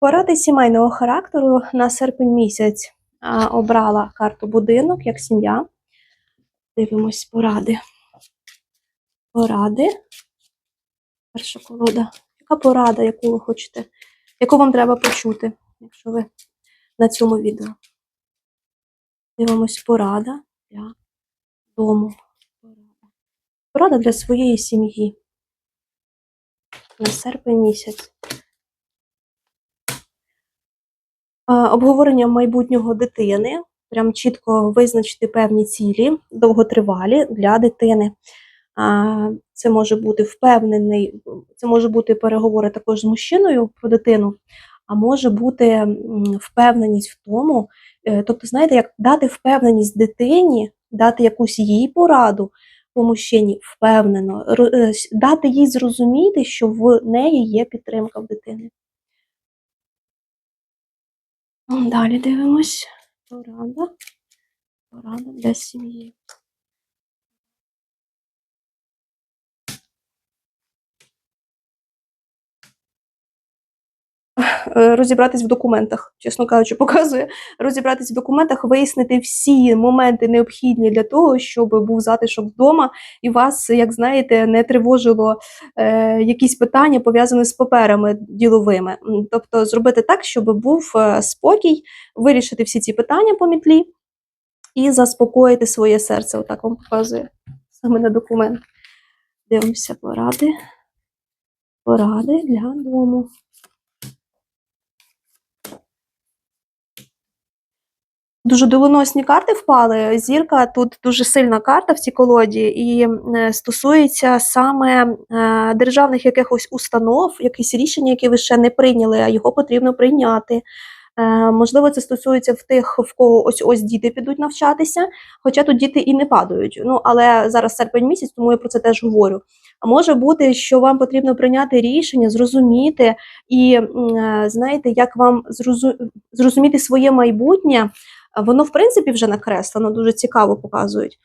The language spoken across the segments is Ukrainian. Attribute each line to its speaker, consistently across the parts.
Speaker 1: Поради сімейного характеру на серпень місяць обрала карту будинок як сім'я. Дивимось поради. Поради. Перша колода. Яка порада, яку ви хочете, яку вам треба почути, якщо ви на цьому відео? Дивимось порада для дому. Порада. Для своєї сім'ї. На серпень місяць. Е, Обговорення майбутнього дитини. Прям чітко визначити певні цілі, довготривалі для дитини. Це може бути впевнений, це може бути переговори також з мужчиною про дитину, а може бути впевненість в тому, е, тобто, знаєте, як дати впевненість дитині, дати якусь їй пораду по мужчині впевнено, е, дати їй зрозуміти, що в неї є підтримка в дитини. Далі дивимось. Порада. Порада для сім'ї. Розібратись в документах, чесно кажучи, показує розібратись в документах, вияснити всі моменти необхідні для того, щоб був затишок вдома, і вас, як знаєте, не тривожило е, якісь питання пов'язані з паперами діловими. Тобто зробити так, щоб був е, спокій, вирішити всі ці питання по мітлі і заспокоїти своє серце. Отак вам показує саме на документ. Дивимося поради. Поради для дому. Дуже доленосні карти впали. Зірка тут дуже сильна карта в цій колоді, і е, стосується саме е, державних якихось установ, якісь рішення, які ви ще не прийняли, а його потрібно прийняти. Е, Можливо, це стосується в тих, в кого ось ось діти підуть навчатися, хоча тут діти і не падають. Ну але зараз серпень місяць, тому я про це теж говорю. А може бути, що вам потрібно прийняти рішення, зрозуміти і знаєте, як вам зрозуміти своє майбутнє. Воно, в принципі, вже накреслено, дуже цікаво показують.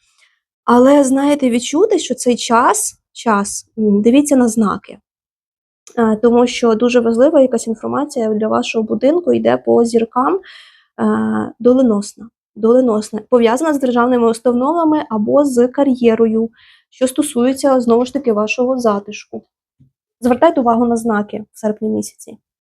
Speaker 1: Але, знаєте, відчути, що цей час, час, дивіться на знаки. Е, Тому що дуже важлива якась інформація для вашого будинку йде по зіркам е, доленосна. Доленосна, пов'язана з державними установами або з кар'єрою, що стосується знову ж таки вашого затишку. Звертайте увагу на знаки в серпні місяці.